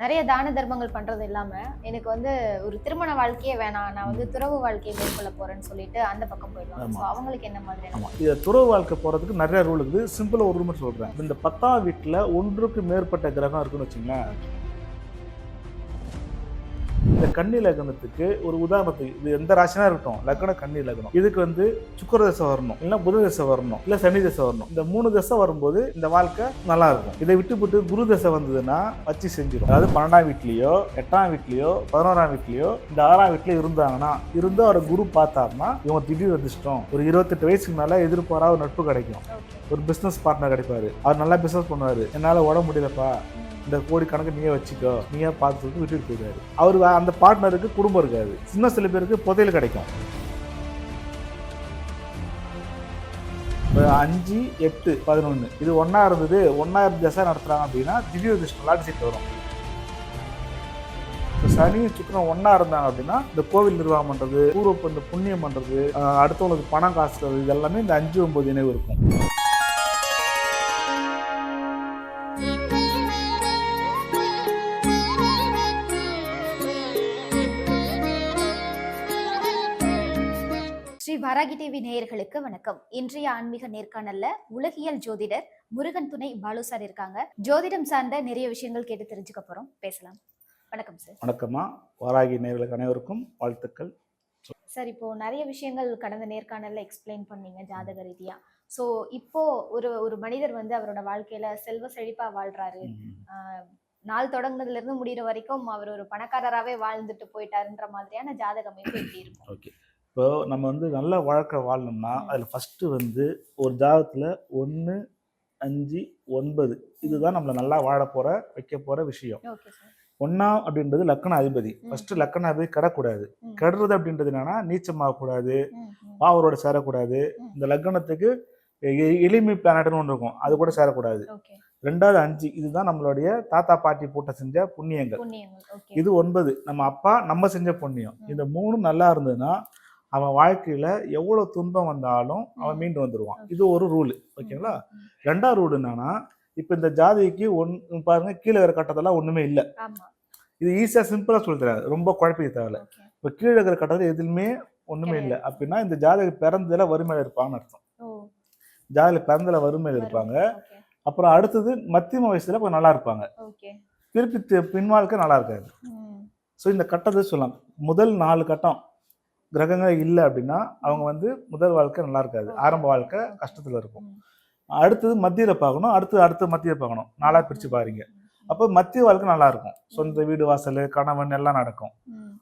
நிறைய தான தர்மங்கள் பண்றது இல்லாம எனக்கு வந்து ஒரு திருமண வாழ்க்கையே வேணாம். நான் வந்து துறவு வாழ்க்கையை மேற்கொள்ள போறேன்னு சொல்லிட்டு அந்த பக்கம் போயிடுவாங்க. அவங்களுக்கு என்ன மாதிரியான ஆமாம் இது துறவு வாழ்க்கை போகிறதுக்கு நிறைய ரூல் இருக்குது. சிம்பிளாக ஒரு ரூல் சொல்கிறேன் இந்த பத்தாம் வீட்டில் ஒன்றுக்கு மேற்பட்ட கிரகம் இருக்குன்னு வச்சுங்களேன். இந்த கன்னி லக்னத்துக்கு ஒரு உதாரணத்துக்கு இது எந்த ராசினா இருக்கட்டும் லக்னம் கன்னி லக்னம். இதுக்கு வந்து சுக்கர தசை வரணும் இல்ல புத தசை வரணும் இல்ல சனி தசை வரணும். இந்த மூணு தசை வரும்போது இந்த வாழ்க்கை நல்லா இருக்கும். இதை விட்டு விட்டு குரு தசை வந்ததுன்னா வச்சு செஞ்சிடும் அதாவது பன்னெண்டாம் வீட்லயோ எட்டாம் வீட்லயோ பதினோராம் வீட்லயோ இந்த ஆறாம் வீட்லயோ இருந்தாங்கன்னா இருந்து அவரை குரு பார்த்தாருன்னா இவங்க திடீர் அதிர்ஷ்டம். ஒரு இருபத்தெட்டு வயசுக்கு மேல எதிர்பாரா ஒரு நட்பு கிடைக்கும். ஒரு பிசினஸ் பார்ட்னர் கிடைப்பாரு. அவர் நல்லா பிசினஸ் பண்ணுவாரு. என்னால உடம்பு முடியலப்பா. இந்த கோடி கணக்கு நீயே வச்சுக்கோ. நீயே பார்த்து விட்டுட்டு போயிடுவாரு. அவர் அந்த பார்ட்னருக்கு குடும்பம் இருக்காது. சின்ன சில பேருக்கு புதையல் கிடைக்கும். அஞ்சு எட்டு பதினொன்று இது ஒன்றா இருந்தது. ஒன்றா இருந்து தசை நடத்துகிறாங்க அப்படின்னா திவ்ய அதிர்ஷ்டம் லாட்டி சீட் வரும். சனி சுக்கரம் ஒன்றா இருந்தாங்க அப்படின்னா இந்த கோவில் நிர்வாகம் பண்ணுறது பூர்வ இந்த புண்ணியம் பண்ணுறது அடுத்தவங்களுக்கு பணம் காசு இது எல்லாமே இந்த அஞ்சு ஒம்பது நினைவு இருக்கும். வாராகி டிவி நேயர்களுக்கு வணக்கம். இன்றைய ஆன்மீக நேர்காணல்ல உலகியல் ஜோதிடர் முருகன் துணை பாலு சார் இருக்காங்க. ஜோதிடம் சார்ந்த நிறைய விஷயங்கள் கேட்டு தெரிஞ்சுக்க போறோம். பேசலாம். வணக்கம் சார். வணக்கம்மா. வாராகி நேர்களுக்கு அனைவருக்கும் வாழ்த்துக்கள். சார் இப்போ நிறைய விஷயங்கள் கடந்த நேர்காணல்ல எக்ஸ்பிளைன் பண்ணீங்க ஜாதக ரீதியா. ஸோ இப்போ ஒரு ஒரு மனிதர் வந்து அவரோட வாழ்க்கையில செல்வ செழிப்பா வாழ்றாரு. நாள் தொடங்குனதுல இருந்து முடியிற வரைக்கும் அவர் ஒரு பணக்காரராகவே வாழ்ந்துட்டு போயிட்டாருன்ற மாதிரியான ஜாதக அமைப்பு எப்படி இருக்கும். இப்போ நம்ம வந்து நல்ல வாழ்க்கை வாழணும்னா அதில் ஃபஸ்ட்டு வந்து ஒரு ஜாதகத்தில் ஒன்று அஞ்சு ஒன்பது. இதுதான் நம்மளை நல்லா வாழ போகிற வைக்க போகிற விஷயம். ஒன்றா அப்படின்றது லக்கண அதிபதி. ஃபஸ்ட்டு லக்கண அதிபதி கெடக்கூடாது. கெடுறது அப்படின்றது என்னன்னா நீச்சமாகக்கூடாது. பாவரோட சேரக்கூடாது. இந்த லக்னத்துக்கு எ- எளிமை பிளானட்னு ஒன்று இருக்கும். அது கூட சேரக்கூடாது. ரெண்டாவது அஞ்சு இதுதான் நம்மளுடைய தாத்தா பாட்டி பூட்ட செஞ்ச புண்ணியங்கள். இது ஒன்பது. நம்ம அப்பா நம்ம செஞ்ச புண்ணியம். இந்த மூணும் நல்லா இருந்ததுன்னா அவன் வாழ்க்கையில எவ்வளவு துன்பம் வந்தாலும் அவன். மீண்டு வந்துருவான். Okay. இது ஒரு ரூல் ஓகேங்களா. ரெண்டாவது ரூல் என்னன்னா இப்ப இந்த ஜாதிக்கு ஒன் பாருங்க கீழே இருக்கிற கட்டத்தெல்லாம் ஒண்ணுமே இல்லை. இது ஈஸியா சிம்பிளா சொல்லி தராது ரொம்ப குழப்பிக்க தேவையில்ல. இப்ப கீழே இருக்கிற கட்டத்துல எதுவுமே ஒண்ணுமே இல்லை. அப்படின்னா இந்த ஜாதக பிறந்ததுல வறுமையில இருப்பாங்கன்னு அர்த்தம். ஜாதக பிறந்ததுல வறுமையில இருப்பாங்க. அப்புறம் அடுத்தது மத்தியம வயசுல கொஞ்சம் நல்லா இருப்பாங்க. திருப்பி தி- பின் வாழ்க்கை நல்லா இருக்காது. ஸோ இந்த கட்டத்தை சொல்லலாம். முதல் நாலு கட்டம். கிரகங்கள் இல்லை அப்படின்னா அவங்க வந்து முதல் வாழ்க்கை நல்லா இருக்காது. ஆரம்ப வாழ்க்கை கஷ்டத்தில் இருக்கும். அடுத்தது மத்தியில் பார்க்கணும். அடுத்து அடுத்து மத்தியில் பார்க்கணும். நாளாக பிரித்து பாருங்க. அப்போ மத்திய வாழ்க்கை நல்லா இருக்கும். சொந்த வீடு வாசல் கணவன் எல்லாம் நடக்கும்.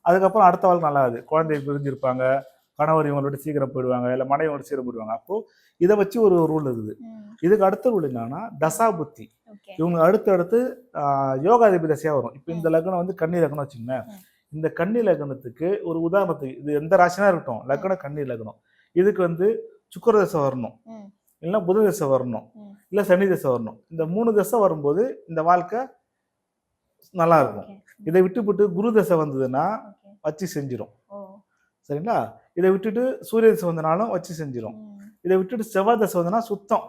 அதுக்கப்புறம் அடுத்த வாழ்க்கை நல்லா இருக்காது குழந்தை பிரிஞ்சிருப்பாங்க. கணவர் இவங்களோட சீக்கிரம் போயிடுவாங்க. இல்லை மனைவியோட சீக்கிரம் போயிடுவாங்க. அப்போ இதை வச்சு ஒரு ரூல் இருக்குது. இதுக்கு அடுத்த ரூல் என்னன்னா தசா புத்தி. இவங்க அடுத்து அடுத்து யோகாதிபதி தசையாக வரும். இப்போ இந்த லக்னம் வந்து கன்னி லக்னம் வச்சுங்களேன் ம். இந்த கன்னி லக்னத்துக்கு ஒரு உதாரணத்துக்கு இது எந்த ராசினா இருக்கட்டும் லக்னம் கன்னி லக்னம். இதுக்கு வந்து சுக்கர தசை வரணும். ம், இல்லைன்னா புத தசை வரணும். இல்லை சனி தசை வரணும். இந்த மூணு தசை வரும்போது இந்த வாழ்க்கை நல்லா இருக்கும். இதை விட்டு விட்டு குரு தசை வந்ததுன்னா வச்சு செஞ்சிடும் சரிங்களா? இதை விட்டுட்டு சூரிய தசை வந்தனாலும் வச்சு செஞ்சிடும் இதை விட்டுட்டு செவ்வாய் தசை வந்தனா சுத்தம்.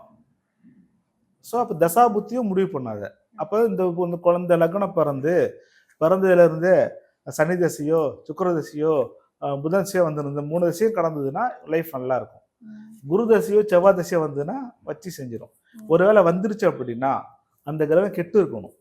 ஸோ அப்போ தசா புத்தியும் முடிவு பண்ணாத. அப்போ இந்த இந்த குழந்தை லக்னம் பிறந்து பிறந்ததுல இருந்தே சனி தசையோ சுக்கிர தசையோ புதன் தசையோ வந்து இந்த மூணு தசையும் கடந்ததுன்னா லைஃப் நல்லா இருக்கும் குரு தசையோ செவ்வாய் தசையோ வந்ததுன்னா வச்சு செஞ்சிடும். ஒருவேளை வந்துருச்சு அப்படின்னா அந்த கிரகம் கெட்டு இருக்கணும்.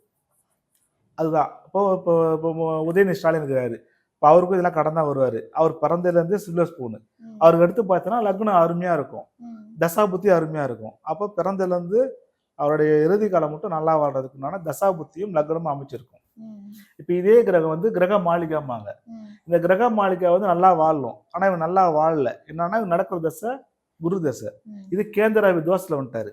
அதுதான். இப்போ இப்போ இப்போ உதயநிதி ஸ்டாலின் இருக்கிறாரு. இப்போ அவருக்கும் இதெல்லாம் கடன் தான் வருவார். அவர் பிறந்ததுலேருந்து சில்வர் ஸ்பூனு அவருக்கு அடுத்து பார்த்தோன்னா லக்னம் அருமையாக இருக்கும். ம், தசா புத்தி அருமையாக இருக்கும். அப்போ பிறந்ததுலேருந்து அவருடைய இறுதி காலம் மட்டும் நல்லா வாழ்றதுக்குனால தசா புத்தியும் லக்னமும் அமைச்சிருக்கும். இப்போ இதே கிரகம் வந்து கிரக மாளிகாம்பாங்க. இந்த கிரக மாளிகை வந்து நல்லா வாழணும் ஆனால் இவன் நல்லா வாழல. என்னன்னா இவன் நடக்கிற தசை குரு தசை. இது கேந்திர தோஷத்தில் வந்துட்டாரு.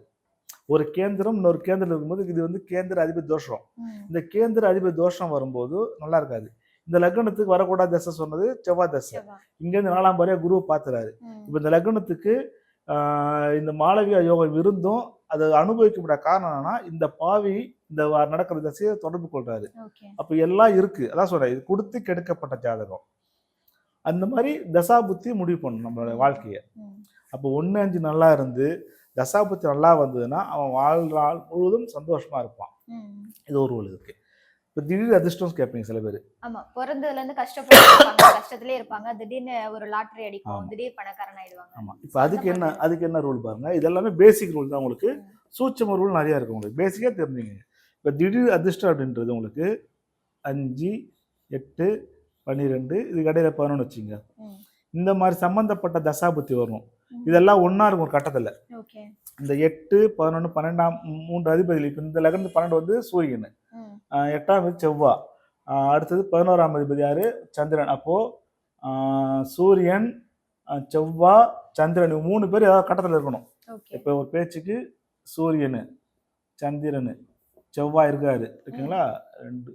ஒரு கேந்திரம் இன்னொரு கேந்திரம் இருக்கும்போது இது வந்து கேந்திர அதிபதி தோஷம். இந்த கேந்திர அதிபதி தோஷம் வரும்போது நல்லா இருக்காது. இந்த லக்னத்துக்கு வரக்கூடாத தசை சொன்னது செவ்வாய் தசை. இங்கேருந்து நாலாம் பாரியா குருவை பார்த்துறாரு இப்போ இந்த லக்னத்துக்கு இந்த மாளவியா யோகம் இருந்தும் அதை அனுபவிக்கப்பட காரணம் என்னன்னா இந்த பாவி இந்த நடக்கிற தசையை தொடர்பு கொள்றாரு. அப்போ எல்லாம் இருக்கு. அதான் சொல்றேன் இது கொடுத்து கெடுக்கப்பட்ட ஜாதகம். அந்த மாதிரி தசா புத்தி முடிவு பண்ணணும் நம்மளோட வாழ்க்கையை. அப்போ ஒன்று அஞ்சு நல்லா இருந்து தசாபுத்தி நல்லா வந்ததுன்னா அவன் வாழ்நாள் முழுவதும் சந்தோஷமா இருப்பான். இது ஒரு ரூல் இருக்கு. இப்போ திடீர் அதிர்ஷ்டம் கேட்பீங்க சில பேர். ஆமா பிறந்ததுல இருந்து கஷ்டப்பட்டு இருப்பாங்க. கஷ்டத்திலே இருப்பாங்க. திடீர்னு ஒரு லாட்டரி அடிக்கும். ஆமா. திடீர் பணக்காரன் ஆயிடுவாங்க. ஆமாம் இப்போ அதுக்கு என்ன அதுக்கு என்ன ரூல் பாருங்க. இது எல்லாமே பேசிக் ரூல் தான் உங்களுக்கு. சூட்சம ரூல் நிறையா இருக்கும் உங்களுக்கு. பேசிக்காக தெரிஞ்சுங்க இப்போ திடீர் அதிர்ஷ்டம் அப்படின்றது உங்களுக்கு அஞ்சு எட்டு பன்னிரெண்டு இதுக்கு இடையில பதினொன்று வச்சுங்க. இந்த மாதிரி சம்மந்தப்பட்ட தசாபுத்தி வரும். இதெல்லாம் ஒன்றா இருக்கும் ஒரு கட்டத்தில். இந்த எட்டு பதினொன்று பன்னெண்டாம் மூன்று அதிபதிகள். இப்போ இந்த லக்னத்து பன்னெண்டு வந்து சூரியன். எட்டாம் அதிபதி செவ்வாய் ஆஹ் அடுத்தது பதினோராம் அதிபதி யாரு? சந்திரன். அப்போது சூரியன் ஆஹ் செவ்வாய் சந்திரன். மூணு பேர் ஏதாவது கட்டத்தில் இருக்கணும். இப்போ ஒரு பேச்சுக்கு சூரியன் சந்திரன். செவ்வாய் இருக்காரு ஓகேங்களா ரெண்டு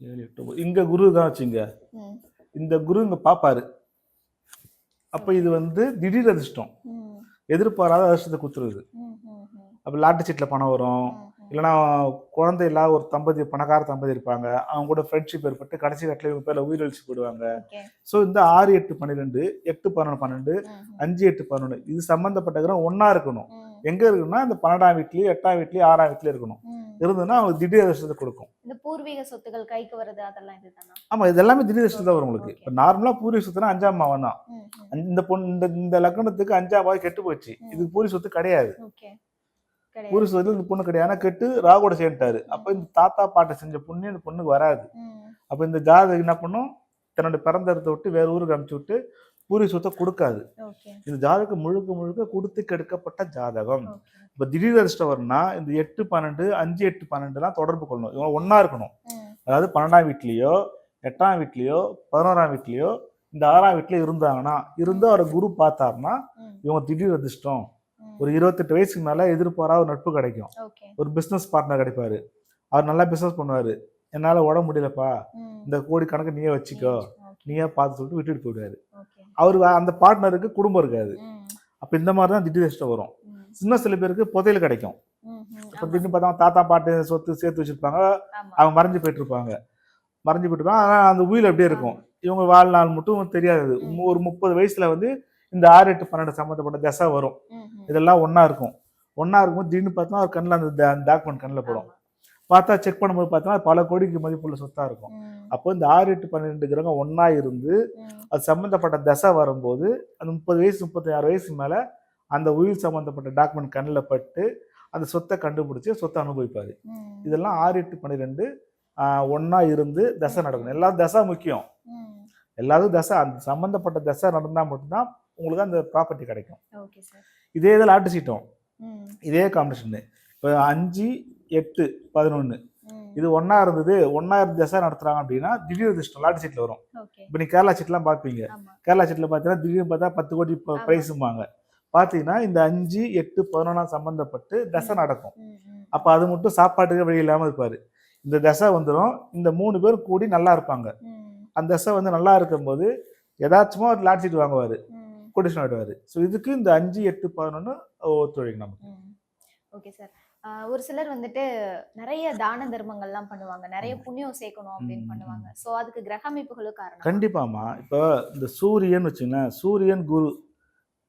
ஏழு எட்டு. இங்க குரு தான் வச்சுங்க. இந்த குரு இங்க பாப்பாரு. அப்ப இது வந்து திடீர் அதிர்ஷ்டம். எதிர்பாராத அதிர்ஷ்டத்தை ம் அப்ப லாட்டு சீட்ல பணம் வரும். இல்லைன்னா குழந்தை இல்லாத ஒரு தம்பதி பணக்கார தம்பதி இருப்பாங்க. அவங்க கூட ஃப்ரெண்ட்ஷிப் ஏற்பட்டு கடைசி கட்டில இவங்க பேர்ல உயிரிழச்சு போயிடுவாங்க. ஸோ இந்த ஆறு எட்டு பன்னிரெண்டு எட்டு பதினொன்று பன்னெண்டு அஞ்சு எட்டு பதினொன்று இது சம்பந்தப்பட்ட கிரகம் ஒண்ணா இருக்கணும். எங்க இருக்குன்னா இந்த பன்னெண்டாம் வீட்லயும் எட்டாம் வீட்லயும் ஆறாம் வீட்லயும் இருக்கணும். இருந்ததுன்னா அவங்க திடீர் அதிர்ஷ்டத்தை கொடுக்கும். இந்த பூர்வீக சொத்துக்கள் கைக்கு வருது அதெல்லாம் இதுதானா ஆமா இது எல்லாமே திடீர் அதிர்ஷ்டம் தான் வரும் உங்களுக்கு. இப்போ நார்மலா பூரி சொத்துனா அஞ்சாம் மாவன் தான். இந்த பொண்ணு இந்த இந்த லக்னத்துக்கு அஞ்சாம் பாவை கெட்டு போச்சு. இது பூரி சொத்து கிடையாது. ஓகே பூரி கிடையாது. சொத்துல இந்த பொண்ணு கிடையாது. ஆனா கெட்டு ராகோட சேர்ந்துட்டாரு. அப்ப இந்த தாத்தா பாட்டை செஞ்ச புண்ணியம் இந்த பொண்ணுக்கு வராது. அப்ப இந்த ஜாதகம் என்ன பண்ணும்? தன்னோட பிறந்த இடத்தை விட்டு வேற ஊருக்கு அனுப்பிச்சு விட்டு பூரி சொத்தை கொடுக்காது. இந்த ஜாதகம் முழுக்க முழுக்க கொடுத்து கெடுக்கப்பட்ட ஜாதகம். இப்ப திடீர் அதிர்ஷ்டம் வரும்னா இந்த எட்டு பன்னெண்டு அஞ்சு எட்டு பன்னெண்டுலாம் தொடர்பு கொள்ளணும். இவங்க ஒண்ணா இருக்கணும். அதாவது பன்னெண்டாம் வீட்லயோ எட்டாம் வீட்லயோ பதினோராம் வீட்லயோ இந்த ஆறாம் வீட்லயோ இருந்தாங்கன்னா இருந்து அவரை குரு பார்த்தாருன்னா இவங்க திடீர் அதிர்ஷ்டம். ஒரு இருபத்தெட்டு வயசுக்கு மேல எதிர்பாராத ஒரு நட்பு கிடைக்கும். ஒரு பிசினஸ் பார்ட்னர் கிடைப்பாரு. அவர் நல்லா பிசினஸ் பண்ணுவாரு. என்னால உடம்பு முடியலப்பா. இந்த கோடி கணக்கு நீயே வச்சுக்கோ. நீயே பார்த்து சொல்லிட்டு விட்டுட்டு போயிடுவாரு. அவரு அந்த பார்ட்னருக்கு குடும்பம் இருக்காது. அப்ப இந்த மாதிரி தான் திடீர் அதிர்ஷ்டம் வரும் இன்னும் சில பேருக்கு புதையல் கிடைக்கும். இப்போ திடீர்னு பார்த்தா தாத்தா பாட்டு சொத்து சேர்த்து வச்சிருப்பாங்க. அவங்க மறைஞ்சு போயிட்டு இருப்பாங்க மறைஞ்சு போயிட்டு இருப்பாங்க ஆனால் அந்த உயில் அப்படியே இருக்கும்? இவங்க வாழ்நாள் மட்டும் தெரியாது. ஒரு முப்பது வயசுல வந்து இந்த ஆறு எட்டு பன்னெண்டு சம்மந்தப்பட்ட தசை வரும். இதெல்லாம் ஒண்ணா இருக்கும். ஒண்ணா இருக்கும்போது திடீர்னு பார்த்தா அவர் கண்ணில் அந்த டாக்குமெண்ட் கண்ணில் படும். பார்த்தா செக் பண்ணும்போது பார்த்தா பல கோடிக்கு மதிப்புள்ள சொத்தா இருக்கும். அப்போ இந்த ஆறு எட்டு பன்னிரெண்டு கிரகம் ஒண்ணா இருந்து அது சம்மந்தப்பட்ட தசை வரும்போது அந்த முப்பது வயசு முப்பத்தி ஆறு வயசு மேல அந்த உயிர் சம்மந்தப்பட்ட டாக்குமெண்ட் கண்ணில் பட்டு அந்த சொத்தை கண்டுபிடிச்சு சொத்தை அனுபவிப்பாரு. இதெல்லாம் ஆறு எட்டு பன்னிரெண்டு ஒன்றா இருந்து தசை நடக்கணும் எல்லா தசை முக்கியம். எல்லாரும் தசை அந்த சம்மந்தப்பட்ட தசை நடந்தால் மட்டும்தான் உங்களுக்கு அந்த ப்ராப்பர்ட்டி கிடைக்கும். இதே இதில் ஆட்டு சீட்டம். இதே காம்படிஷனு இப்போ அஞ்சு எட்டு பதினொன்று இது ஒன்றா இருந்தது ஒன்றா இருந்து தசை நடத்துகிறாங்க அப்படின்னா திடீர் அதிர்ஷ்டம் லாட்டு சீட்டில் வரும். இப்போ நீ கேரளா சீட்லாம் பார்ப்பீங்க கேரளா சீட்டில் பார்த்தீங்கன்னா திடீர்னு பார்த்தா பத்து கோடி. ப்ரைஸும்பாங்க பார்த்தீங்கன்னா இந்த அஞ்சு எட்டு பதினொன்றாம் சம்மந்தப்பட்டு தசை நடக்கும். அப்போ அது மட்டும் சாப்பாட்டுக்கு வழி இல்லாமல் இருப்பார். இந்த தசை வந்துடும் இந்த மூணு பேர் கூடி நல்லா இருப்பாங்க. அந்த தசை வந்து நல்லா இருக்கும்போது எதாச்சுமா ஒரு லாட் சீட் வாங்குவார். கொடிஷன் ஆடுவார் ஸோ இதுக்கு இந்த அஞ்சு எட்டு பதினொன்று ஒத்துழைக்கும் நமக்கு. Okay sir. ஒரு சிலர் வந்துட்டு நிறைய தான தர்மங்கள்லாம் பண்ணுவாங்க. நிறைய புண்ணியம் சேர்க்கணும் அப்படின்னு. பண்ணுவாங்க. சோ அதுக்கு கிரக அமைப்புகளும் காரணம். கண்டிப்பாம்மா. இப்போ இந்த சூரியன் வச்சுங்களேன் சூரியன் குரு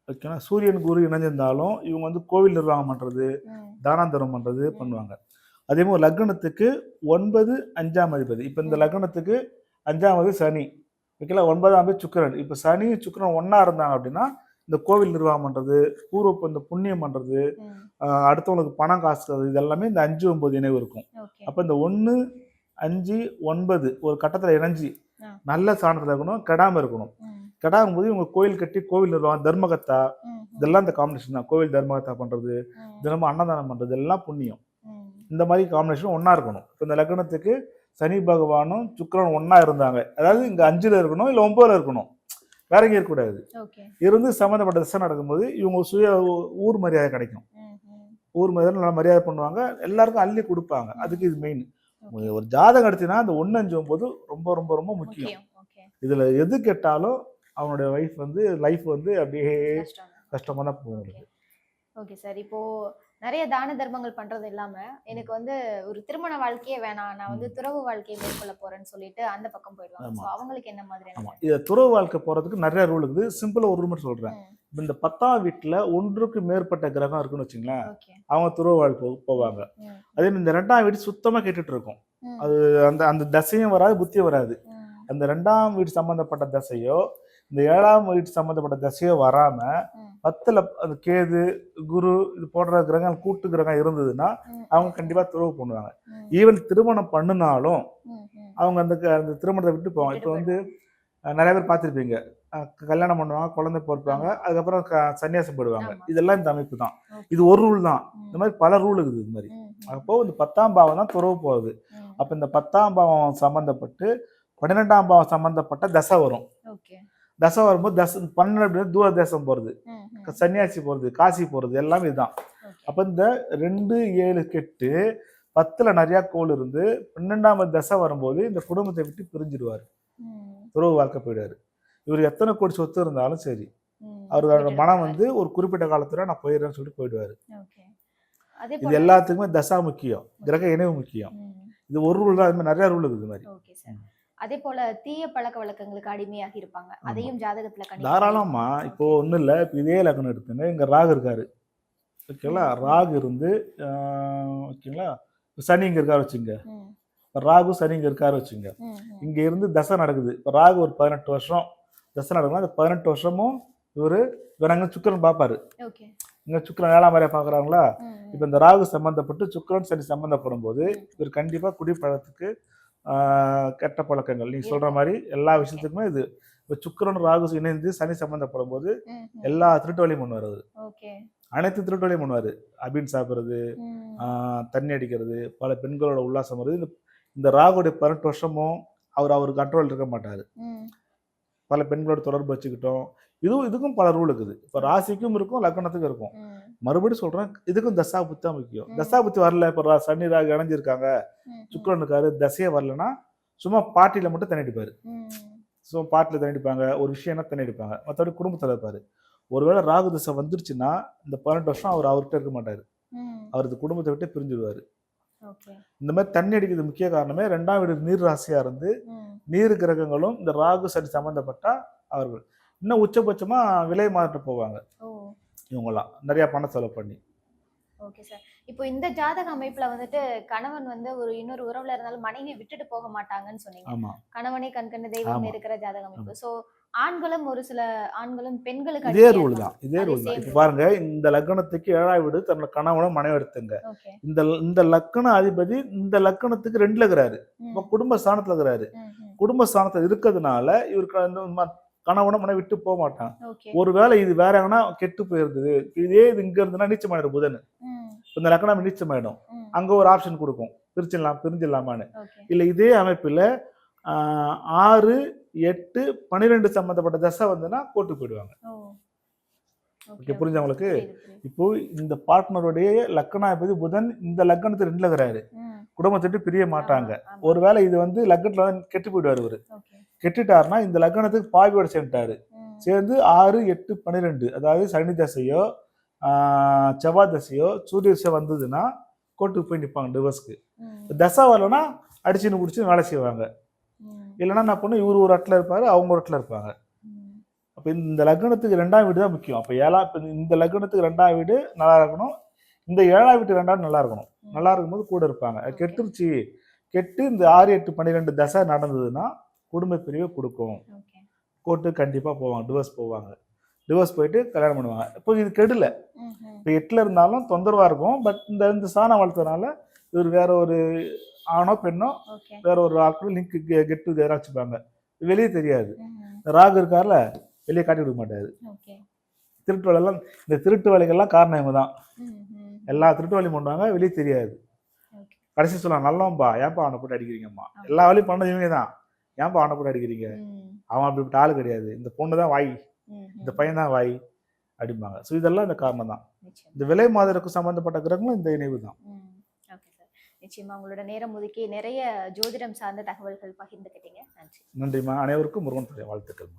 ஓகேங்களா சூரியன் குரு இணைஞ்சிருந்தாலும் இவங்க வந்து கோவில் நிர்வாகம் பண்ணுறது ம். தானாந்தரம் பண்ணுறது. பண்ணுவாங்க. அதே மாதிரி லக்னத்துக்கு ஒன்பது அஞ்சாம் அதிபதி. இப்போ இந்த. லக்னத்துக்கு அஞ்சாம் அதிபதி சனி. ஓகேங்களா ஒன்பதாம் அதிபதி சுக்கிரன். இப்போ சனி சுக்கிரன் ஒன்றா இருந்தாங்க அப்படின்னா இந்த கோவில் நிர்வாகம் பண்ணுறது பூர்வ இந்த புண்ணியம் பண்ணுறது அடுத்தவங்களுக்கு பணம் காசு தர்றது, இது எல்லாமே இந்த அஞ்சு ஒன்பது இணைவு இருக்கும். அப்போ இந்த ஒன்று அஞ்சு ஒன்பது ஒரு கட்டத்தில் இணைஞ்சு. நல்ல ஸ்தானத்தில் இருக்கணும் கெடாமல் இருக்கணும். கெடாகும் போது இவங்க கோயில் கட்டி கோவில் நிர்வாகம் தர்மகத்தா இதெல்லாம் இந்த காம்பினேஷன் தான். கோவில் தர்மகத்தா பண்ணுறது தினமும் அன்னதானம் பண்ணுறது எல்லாம் புண்ணியம். இந்த மாதிரி காம்பினேஷன் ஒன்றா இருக்கணும். இப்போ இந்த லக்னத்துக்கு சனி பகவானும் சுக்கிரனும் ஒன்றா இருந்தாங்க. அதாவது இங்கே அஞ்சில் இருக்கணும் இல்லை ஒம்போதில் இருக்கணும். வேற எங்கேயும் இருக்கக்கூடாது. இருந்து சம்மந்தப்பட்ட திசை நடக்கும்போது இவங்க சுய ஊர் மரியாதை கிடைக்கும். ஊர் மரியாதை நல்லா மரியாதை பண்ணுவாங்க. எல்லாருக்கும் அள்ளி கொடுப்பாங்க. அதுக்கு இது மெயின் ஒரு ஜாதகம் எடுத்தீங்கன்னா அந்த ஒன்று அஞ்சு ஒன்பது ரொம்ப ரொம்ப ரொம்ப முக்கியம். இதில் எது கெட்டாலும் அவனுடைய லைஃப் வந்து லைஃப் வந்து அப்படியே கஷ்டம். தான் கஷ்டமாக தான் போகும். ஓகே. ஓகே சார் இப்போ நிறைய தான தர்மங்கள் பண்றது இல்லாம எனக்கு வந்து ஒரு திருமண வாழ்க்கையே வேணாம். நான் வந்து துறவு வாழ்க்கையை மேற்கொள்ள போறேன்னு சொல்லிட்டு அந்த பக்கம் போயிடுவாங்க. அவங்களுக்கு என்ன ஆமா. இது துறவு வாழ்க்கை போறதுக்கு நிறைய ரூல் இருக்குது. சிம்பிளா ஒரு ரூல் சொல்றேன். இந்த பத்தாம் வீட்டுல ஒன்றுக்கு மேற்பட்ட கிரகம் இருக்குன்னு வச்சுங்களேன். அவங்க துறவு வாழ்க்கை போவாங்க. அதே மாதிரி இந்த ரெண்டாம் வீடு சுத்தமா கேட்டுட்டு இருக்கும். அது அந்த அந்த தசையும் வராது புத்தியும் வராது. அந்த ரெண்டாம் வீடு சம்பந்தப்பட்ட தசையோ இந்த ஏழாம் வீட்டு சம்பந்தப்பட்ட தசையோ வராம ம், பத்துல அந்த கேது குரு இது போன்ற கிரகங்கள் கூட்டு கிரகம் இருந்ததுன்னா அவங்க கண்டிப்பா துறவு பண்ணுவாங்க. ஈவன் திருமணம் பண்ணினாலும். அவங்க அந்த அந்த திருமணத்தை விட்டு போவாங்க. இப்போ வந்து நிறைய பேர் பார்த்துருப்பீங்க. கல்யாணம் பண்ணுவாங்க குழந்தை பொறுப்பாங்க அதுக்கப்புறம் சன்னியாசம் போடுவாங்க. இதெல்லாம் இந்த அமைப்பு தான். இது ஒரு ரூல் தான். இந்த மாதிரி பல ரூல் இருக்குது இது மாதிரி. அப்போ இந்த பத்தாம் பாவம் தான் துறவு போகுது. அப்போ இந்த பத்தாம் பாவம் சம்பந்தப்பட்டு பன்னிரெண்டாம் பாவம் சம்பந்தப்பட்ட தசை வரும். தசை வரும்போது தசை பன்னெண்டு தூர தேசம் போகிறது. சன்னியாசி போகிறது காசி போகிறது எல்லாமே இதுதான். அப்போ இந்த ரெண்டு ஏழு கெட்டு பத்தில் நிறையா கோள் இருந்து பன்னெண்டாம் தசை வரும்போது இந்த குடும்பத்தை விட்டு பிரிஞ்சிடுவார் துறவு வாழ்க்கை போயிடுவார் இவர் எத்தனை கோடி சொத்து இருந்தாலும் சரி. அவரோட மனம். வந்து ஒரு குறிப்பிட்ட காலத்துல நான் போயிடுறேன்னு சொல்லிட்டு போயிடுவார் இது எல்லாத்துக்குமே தசா முக்கியம் கிரக இணைவு முக்கியம் இது ஒரு ரூல் தான் நிறைய ரூல் இருக்குது இது மாதிரி. அதே போல தீய பழக்க வழக்கங்களுக்கு அடிமையாகி இருப்பாங்க. அதையும் ஜாதகத்துல தாராளமா இப்போ ஒன்றும் இல்லை இப்போ இதே லக்னம் எடுத்துங்க இங்க ராகு இருக்காரு. ஓகேங்களா? ராகு இருந்து ஓகேங்களா? சனி இங்க இருக்காரு வச்சுங்க. இப்ப ராகு சனி இங்க இருக்காரு வச்சுங்க. இங்க இருந்து தசை நடக்குது. இப்போ ராகு ஒரு பதினெட்டு வருஷம் தசை நடக்குதுன்னா அந்த பதினெட்டு வருஷமும் இவரு இவர் அங்கே சுக்கிரன் பார்ப்பாரு. இங்க சுக்கிரன் ஏழாம் மாதிரியா பார்க்குறாங்களா? ம், இப்போ இந்த ராகு சம்பந்தப்பட்டு சுக்கிரன் சனி சம்பந்தப்படும் போது இவர் கண்டிப்பாக குடிப்பழத்துக்கு கெட்ட பழக்கங்கள். நீங்க சொல்ற மாதிரி எல்லா விஷயத்துக்குமே இது. இப்போ சுக்கிரன் ராகு இணைந்து சனி சம்பந்தப்படும் போது. எல்லா திருட்டு வழியும் பண்ணுவார் அவர். Okay. அனைத்து திருட்டு வழியும் பண்ணுவார். அபின் சாப்பிட்றது தண்ணி அடிக்கிறது பல பெண்களோட உல்லாசம் வருது. இந்த ராகுடைய பதினெட்டு வருஷமும் அவர் அவர் கண்ட்ரோல் இருக்க மாட்டார். பல பெண்களோட தொடர்பு வச்சுக்கிட்டோம். இதுவும் இதுக்கும் பல ரூல் இருக்குது. இப்போ ராசிக்கும் இருக்கும் லக்னத்துக்கும் இருக்கும். மறுபடியும் சொல்றேன் இதுக்கும் தசா புத்தி தான் முக்கியம். தசா புத்தி வரல இப்போ ரா- சனி ராகு இணைஞ்சிருக்காங்க. ம், சுக்கிரன் இருக்காரு தசையே வரலன்னா சும்மா பாட்டியில மட்டும் தண்ணி அடிப்பாரு ம், சும்மா பாட்டில் தண்ணி அடிப்பாங்க ஒரு விஷயம்னா தண்ணி அடிப்பாங்க மற்றபடி குடும்பத்தில் இருப்பாரு. ஒருவேளை ராகு தசை வந்துருச்சுன்னா இந்த பதினெட்டு வருஷம் அவர் அவர்கிட்ட இருக்க மாட்டாரு. ம். அவர் இந்த குடும்பத்தை விட்டு பிரிஞ்சிடுவாரு. இந்த மாதிரி தண்ணி அடிக்கிறது முக்கிய காரணமே ரெண்டாம் வீடு நீர் ராசியா இருந்து நீர் கிரகங்களும் இந்த ராகு சனி சம்பந்தப்பட்டா அவர்கள். இன்னும் உச்சபட்சமா விலை மாற்ற போவாங்க. இவங்கெல்லாம். நிறைய பணம் செலவு பண்ணி. Okay sir. இப்போ இந்த ஜாதக அமைப்புல வந்துட்டு கணவன் வந்து ஒரு இன்னொரு உறவுல இருந்தாலும் மனைவியை விட்டுட்டு போக மாட்டாங்கன்னு சொன்னீங்க. கணவனே கண்கண்ட தெய்வம். இருக்கிற ஜாதக அமைப்பு. சோ ஆண்களும் ஒரு சில ஆண்களும் பெண்களுக்கு இதே ரூல். தான். இதே ரூல் தான். இப்போ. பாருங்க இந்த லக்னத்துக்கு ஏழாவது வீடு தன்னோட கணவனும் மனைவி எடுத்துங்க. இந்த இந்த லக்கண அதிபதி இந்த லக்கணத்துக்கு ரெண்டுல இருக்கிறாரு. இப்போ குடும்ப ஸ்தானத்துல இருக்கிறாரு. குடும்ப ஸ்தானத்துல இருக்கிறதுனால இவருக்கு அந்த ம- கணவனை மனைவி விட்டு போக மாட்டான். ஒருவேளை இது வேற எங்கன்னா கெட்டு போயிருந்தது. இதே இது இங்க இருந்துன்னா நீச்சமாயிடும் புதன். இந்த லக்கணம் நீச்சமாயிடும். அங்க ஒரு ஆப்ஷன் கொடுக்கும். பிரிச்சிடலாம் பிரிஞ்சிடலாமான்னு. இல்ல இதே அமைப்புல ஆறு எட்டு பன்னிரெண்டு சம்பந்தப்பட்ட தசை வந்துன்னா கோட்டு போயிடுவாங்க. ஓகே புரிஞ்சா உங்களுக்கு? புரியுது, புரியுது. இப்போ இந்த பார்ட்னருடைய லக்கணாதிபதி புதன் இந்த லக்கணத்து ரெண்டுல இருக்கிறாரு. ம், குடும்பத்தை விட்டு பிரிய மாட்டாங்க. ஒருவேளை இது வந்து லக்கணத்துல கெட்டு போயிடுவாரு இவரு. கெட்டுட்டாருன்னா இந்த லக்கணத்துக்கு பாவியோட சேர்ந்துட்டாரு. சேர்ந்து ஆறு எட்டு பன்னிரெண்டு அதாவது சனி தசையோ செவ்வாய் தசையோ சூரிய தசை வந்ததுன்னா கோர்ட்டுக்கு போய் நிற்பாங்க டிவோர்ஸ்க்கு தசை வரலன்னா அடிச்சுன்னு குடிச்சு வேலை செய்வாங்க. இல்லைன்னா என்ன பண்ணு இவர் ஒரு இடத்துல இருப்பாரு அவங்க ஒரு இடத்துல இருப்பாங்க. அப்போ இந்த லக்னத்துக்கு ரெண்டாம் வீடு தான் முக்கியம். அப்போ ஏழா இப்போ இந்த லக்னத்துக்கு ரெண்டாம் வீடு நல்லா இருக்கணும். இந்த ஏழாம் வீட்டு ரெண்டாம் வீடு நல்லா இருக்கணும். நல்லா இருக்கும்போது கூட இருப்பாங்க. கெட்டுருச்சு. கெட்டு இந்த ஆறு எட்டு பன்னிரெண்டு தசை நடந்ததுன்னா குடும்ப பிரிவை கொடுக்கும். கோர்ட்டு கண்டிப்பாக போவாங்க. டிவோர்ஸ் போவாங்க. டிவோர்ஸ் போயிட்டு கல்யாணம் பண்ணுவாங்க. இப்போ இது கெடல. இப்போ எட்டில் இருந்தாலும் தொந்தரவாக இருக்கும். பட் இந்த இந்த சாணம் வளர்த்தனால இவர் வேற ஒரு ஆணோ பெண்ணோ வேற ஒரு ஆட்களும் லிங்க் கெட் டுகெதராக வச்சுப்பாங்க. வெளியே தெரியாது. ராகு இருக்கார்ல வெளியே காட்டி விட மாட்டாரு. திருட்டு வேலைலாம் இந்த திருட்டு வேலைகள்லாம் காரணம் இவங்க தான். எல்லா திருட்டு வேலையும் பண்ணுவாங்க வெளியே தெரியாது. கடைசி சொல்லலாம் நல்லவன்பா ஏன்பா அவனை போட்டு அடிக்கிறீங்கம்மா? எல்லா வேலையும் பண்ணது இவங்க தான். ஏன்பா அவனை போட்டு அடிக்கிறீங்க? அவன் அப்படிப்பட்ட ஆள் கிடையாது. இந்த பொண்ணு தான் வாய். இந்த. பையன் தான் வாய் அப்படிம்பாங்க. ஸோ இதெல்லாம் இந்த காரணம் தான். இந்த விலை மாதிரிக்கு சம்பந்தப்பட்ட கிரகங்களும் இந்த இணைவு தான். நிச்சயமா உங்களோட நேரம் ஒதுக்கி நிறைய ஜோதிடம் சார்ந்த தகவல்கள் பகிர்ந்துக்கிட்டீங்க. நன்றி. நன்றிம்மா. அனைவருக்கும் முருகன் வாழ்த்துக்கள்மா.